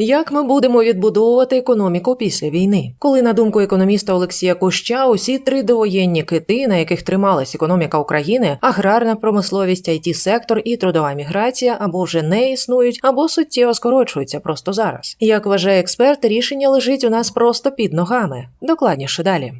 Як ми будемо відбудовувати економіку після війни? Коли на думку економіста Олексія Куща, усі три довоєнні кити, на яких трималась економіка України, аграрна промисловість, it сектор і трудова міграція, або вже не існують, або суттєво скорочуються просто зараз. Як вважає експерт, рішення лежить у нас просто під ногами. Докладніше далі.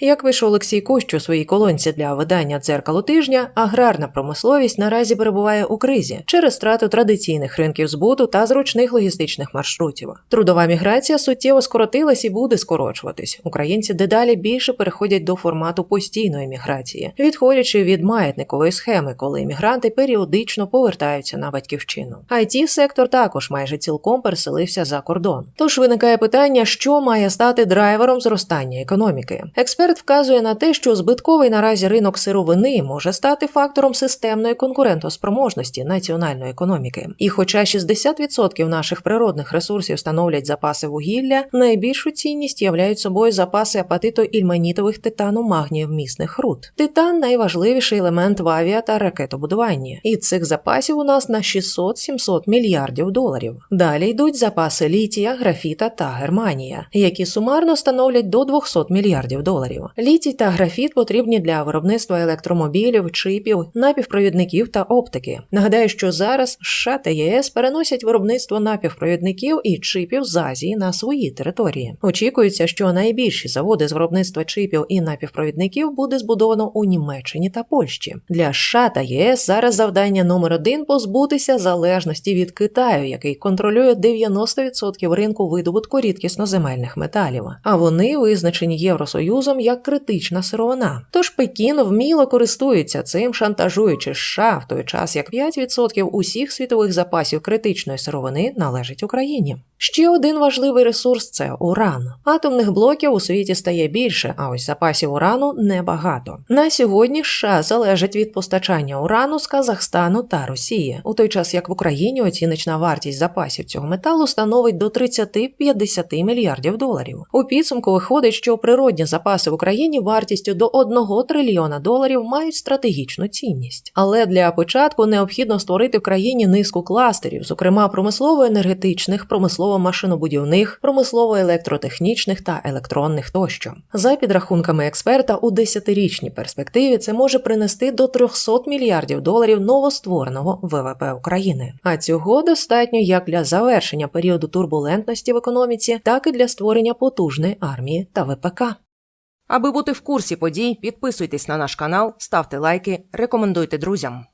Як пише Олексій Кущ у своїй колонці для видання дзеркало тижня, аграрна промисловість наразі перебуває у кризі через втрату традиційних ринків збуту та зручних логістичних маршрутів. Трудова міграція суттєво скоротилась і буде скорочуватись. Українці дедалі більше переходять до формату постійної міграції, відходячи від маятникової схеми, коли мігранти періодично повертаються на батьківщину. it сектор також майже цілком переселився за кордон. Тож виникає питання, що має стати драйвером зростання економіки. Експерт вказує на те, що збитковий наразі ринок сировини може стати фактором системної конкурентоспроможності національної економіки. І хоча 60% наших природних ресурсів становлять запаси вугілля, найбільшу цінність являють собою запаси апатито-ільменітових титану-магнію вмісних руд. Титан найважливіший елемент в авіа та ракетобудуванні, і цих запасів у нас на 600-700 мільярдів доларів. Далі йдуть запаси літія, графіта та германія, які сумарно становлять до 200 мільярдів доларів. Літій та графіт потрібні для виробництва електромобілів, чипів, напівпровідників та оптики. Нагадаю, що зараз США та ЄС переносять виробництво напівпровідників і чипів з Азії на свої території. Очікується, що найбільші заводи з виробництва чипів і напівпровідників буде збудовано у Німеччині та Польщі. Для США та єС зараз завдання номер один позбутися залежності від Китаю, який контролює 90% ринку видобутку рідкісноземельних металів. А вони визначені Євросоюзом як критична сировина. Тож Пекін вміло користується цим, шантажуючи США в той час, як 5% усіх світових запасів критичної сировини належить Україні. Ще один важливий ресурс це уран. Атомних блоків у світі стає більше, а ось запасів урану небагато. На сьогодні США залежить від постачання урану з Казахстану та Росії, у той час як в Україні оціночна вартість запасів цього металу становить до 30-50 мільярдів доларів. У підсумку виходить, що природні запаси в Україні вартістю до 1 трильйона доларів мають стратегічну цінність. Але для початку необхідно створити в країні низку кластерів, зокрема промислово-енергетичних, промислово-машинобудівних, промислово-електротехнічних та електронних тощо. За підрахунками експерта, у 10-річній перспективі це може принести до 300 мільярдів доларів новоствореного ВВП України. А цього достатньо як для завершення періоду турбулентності в економіці, так і для створення потужної армії та ВПК. Аби бути в курсі подій, підписуйтесь на наш канал, ставте лайки, рекомендуйте друзям.